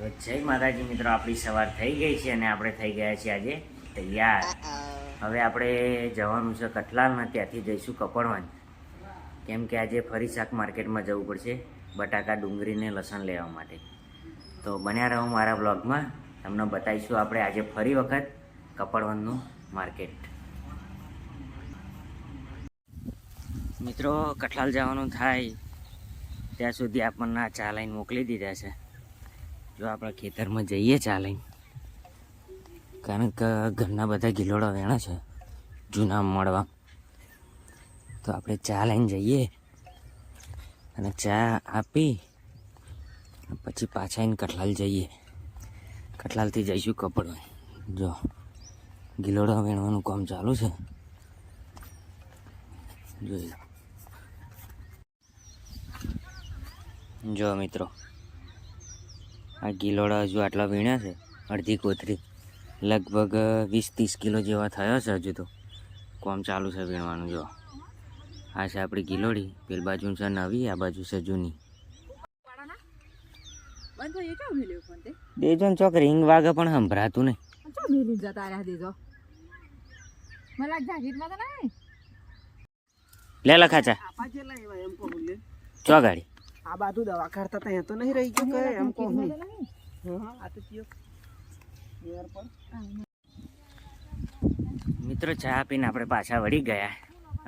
તો જય માતાજી મિત્રો આપણી સવાર થઈ ગઈ છે અને આપણે થઈ ગયા છીએ આજે તૈયાર. હવે આપણે જવાનું છે કઠલાલ ને ત્યાંથી જઈશું કપડવાન. કેમ કે આજે ફરી શાક માર્કેટમાં જવું પડશે બટાકા ડુંગળીને લસણ લેવા માટે. તો બન્યા રહો મારા બ્લોગમાં તમને બતાવીશું આપણે આજે ફરી વખત કપડવનનું માર્કેટ. મિત્રો કઠલાલ જવાનું થાય. ત્યાં સુધી આપણને આ ચા લઈને મોકલી દીધા છે. જો આપણે ખેતરમાં જઈએ ચા લઈને કારણ કે ઘરના બધા ગિલોડા વેણા છે, જૂના મળવા. તો આપણે ચા લઈને જઈએ અને ચા આપી પછી પાછા આવીને કઠલાલ જઈએ. કઠલાલથી જઈશું કપડવા જો, ગિલોડા વેણવાનું કામ ચાલુ છે. જોઈ લો. જો મિત્રો આ ગિલોડા હજુ આટલા વીણ્યા છે? અડધી કોથરી. લગભગ વીસ ત્રીસ કિલો જેવા થયો છે હજુ તો. કોમ ચાલુ છે વીણવાનું જો. આ છે આપણી ગિલોડી. પેલી બાજુ છે નવી આ બાજુ છે જૂની. દેજો ને ચોક રિંગ વાગે પણ સંભળાતું નહીં. દેજો લે લખાચા ચો ગાડી આ બાજુ દવા કરતા ત્યાં તો નહીં રહી ગયું કે એમ કહું હું. હા આ તો ચિયો યાર પણ. મિત્રો ચા પીને આપણે પાછા વળી ગયા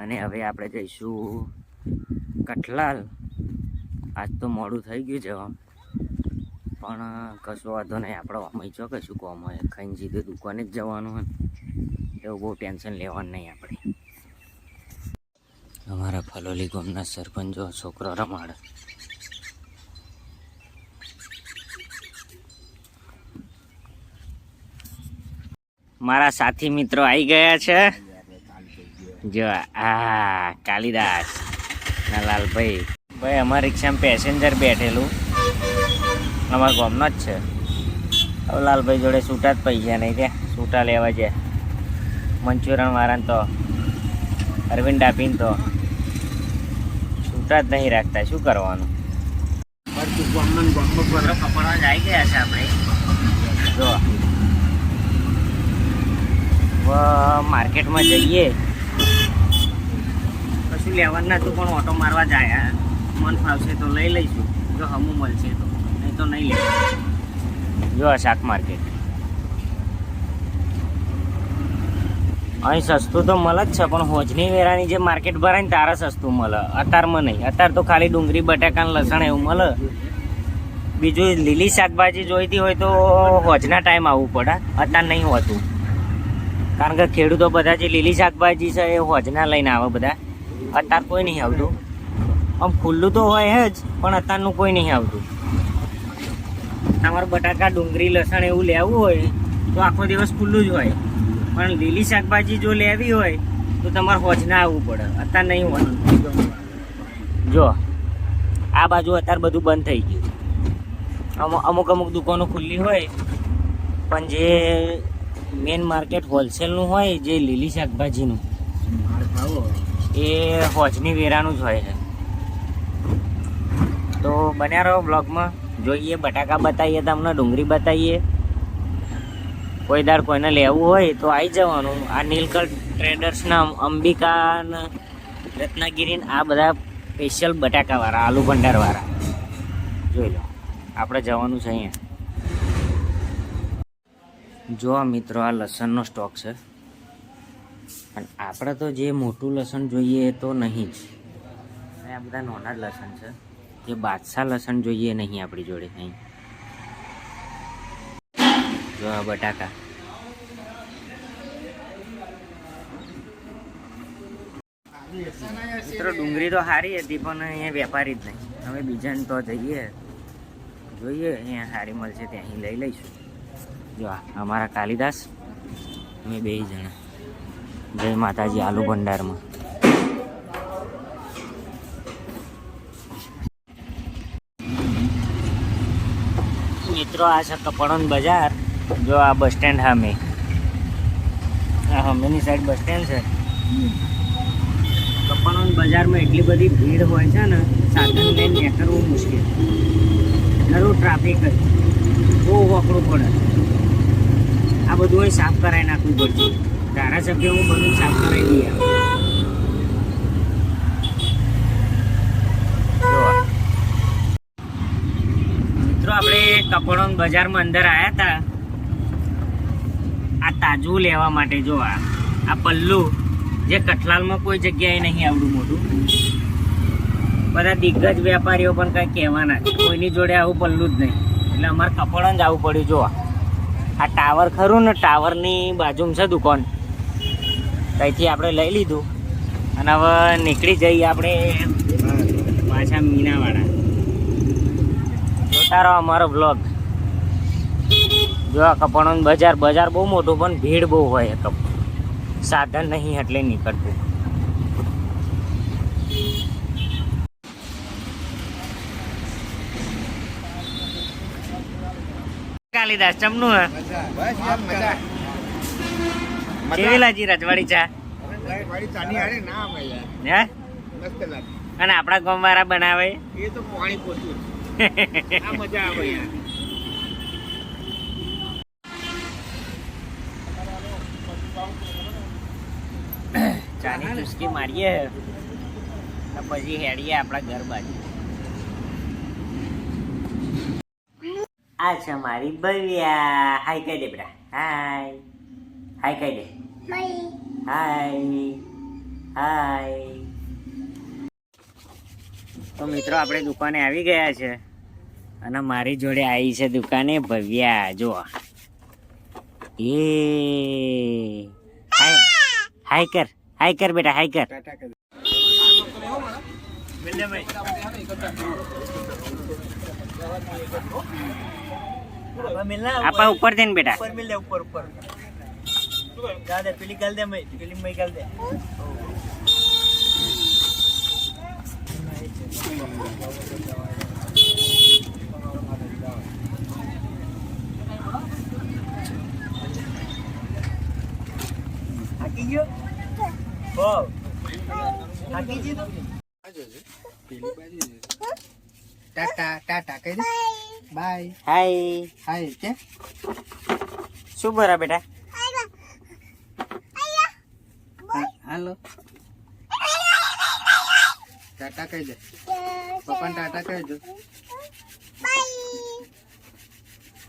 અને હવે આપણે જઈશું કઠલાલ. આજ તો મોડું થઈ ગયું જવા પણ કશો વાંધો નહીં આપણો અમે ચો કશું કોમ હોય. ખાઈને સીધું દુકાને જ જવાનું હોય. એવું બહુ ટેન્શન લેવાનું નહીં આપણે. અમારા ફલોલી ગામના સરપંચો છોકરો રમાડે. મારા સાથી મિત્રો આવી ગયા છે. જો આ કાલિદાસ ના લાલભાઈ. ભાઈ અમારા રિક્ષામાં પેસેન્જર બેઠેલું. અમારા ગામનો જ છે. હવે લાલભાઈ જોડે છૂટા જ પૈસા નહીં ત્યાં. છૂટા લેવા છે. મંચુરિયન વાળાને તો અરવિંદ આપીને તો. છૂટા જ નહીં રાખતા. શું કરવાનું? આવી ગયા છે આપણે. જો માર્કેટમાં જઈએ. કશું લેવાનું નતું પણ ઓટો મારવા જાય મન ફાવશે તો લઈ લઈશું. જો હમું મળશે તો. નહીં તો નહીં લઈશું જો શાક માર્કેટ. અહીં સસ્તું તો મળે જ છે, પણ હોજની વેરાની જે માર્કેટ ભરાય ને તારે સસ્તું મળે. અત્યારમાં નહીં. અત્યારે તો ખાલી ડુંગળી, બટાકા લસણ એવું મળે. બીજું લીલી શાકભાજી જોઈતી હોય તો હોજના ટાઈમ આવવું પડે. અત્યારે નહીં હોતું. કારણ કે ખેડૂતો બધા જે લીલી શાકભાજી છે, એ હોજના લઈને આવે બધા. અત્યારે કોઈ નહીં આવતું. આમ ખુલ્લું તો હોય જ, પણ અત્યારનું કોઈ નહીં આવતું. તમારે બટાકા, ડુંગળી, લસણ એવું લેવું હોય, તો આખો દિવસ ખુલ્લું જ હોય. પણ લીલી શાકભાજી જો લેવી હોય, તો તમારે હોજના આવવું પડે. અત્યારે નહીં હોવાનું. જો, આ બાજુ અત્યારે બધું બંધ થઈ ગયું. અમુક અમુક અમુક દુકાનો ખુલ્લી હોય, પણ જે મેન માર્કેટ હોલસેલનું હોય, જે લીલી શાકભાજીનું. એ હોજની વેરાનું જ હોય છે. તો બન્યા રહો બ્લોગમાં જોઈએ, બટાકા બતાવીએ તમને ડુંગળી બતાવીએ કોઈ દાડ કોઈને લેવું હોય તો આવી જવાનું. આ નીલકંઠ ટ્રેડર્સના અંબિકા રત્નાગીરી આ બધા સ્પેશિયલ બટાકાવાળા, આલુ ભંડારવાળા. જોઈ લો, આપણે જવાનું છે અહીંયા. જો મિત્રો, આ લસણનો સ્ટોક છે. પણ આપણે તો જે મોટું લસણ જોઈએ એ તો નહીં જ. આ બધા નાના લસણ છે. જે બાદશાહ લસણ જોઈએ નહીં આપણી જોડે અહીં. જો આ બટાકા. મિત્રો, ડુંગળી તો સારી હતી, પણ અહીંયા વેપારી જ નહીં. હવે બીજાને તો જઈએ. જોઈએ, અહીંયા સારી મળશે, ત્યાં લઈ લઈશું. જો અમારા કાલિદાસ અમે બે જણા. જય માતાજી આલુ ભંડારમાં. મિત્રો, આ છે કપડોન બજાર. જો આ બસ સ્ટેન્ડ સામે. આ સામેની સાઈડ બસ સ્ટેન્ડ છે. કપડોન બજારમાં એટલી બધી ભીડ હોય છે ને, સાધન લઈને નીકળવું મુશ્કેલ. જરૂર ટ્રાફિક જ. બહુ વખરું પડે. આ બધું સાફ કરાવી નાખવું પડશે ધારાસભ્ય હું બધું સાફ કરાવી દઈએ. મિત્રો, આપણે કપડો બજારમાં અંદર આવ્યા હતા. આ તાજું લેવા માટે જો આ પલ્લુ, જે કઠલાલમાં કોઈ જગ્યાએ નહીં આવડું મોટું બધા દિગ્ગજ વેપારીઓ પણ કઈ કહેવાના કોઈની જોડે આવું પલ્લું જ નહીં. એટલે અમારે કપડા જ આવવું પડ્યું જો આ ટાવર ખરું ને ટાવરની બાજુમાં છે દુકાન. ત્યાંથી આપણે લઈ લીધું. અને હવે નીકળી જઈએ આપણે પાછા મીનાવાળા જોતા રહો અમારો બ્લોગ જો આ કપડાનું બજાર બજાર બહુ મોટું પણ ભીડ બહુ હોય કપ સાધન નહીં એટલે નીકળતું. કાલિદાસ ચમનું હે. કેવી લાગી રજવાડી ચા? અને આપણા ગામ વાળા બનાવે? એ તો પાણી પોતું મજા આવે ચાની ચુસ્કી મારીએ. પછી હેડીએ આપણા ઘર બાજુ. આ છે મારી ભવ્યા હાય કહી દે બેટા. હાય હાય કહી દે. હાય હાય તો મિત્રો આપણે દુકાને આવી ગયા છે. અને મારી જોડે આવી છે દુકાને ભવ્યા. જો એ. હાય કર. હાય કર બેટા. હાય કર. ટાટા કરી આપા ઉપર થઈને બેટા ઉપર મિલ દે ઉપર ઉપર. ગાલ દે પેલી ગાલ દે મય પેલી મય ગાલ દે. થાકી ગયો? હો થાકી ગયો? ટાટા ટાટા કહી દે. બાય. હાય. હાય કે શું ભરા બેટા? હાલો. ટાટા કહી દે. પપ્પા ટાટા કહી દો.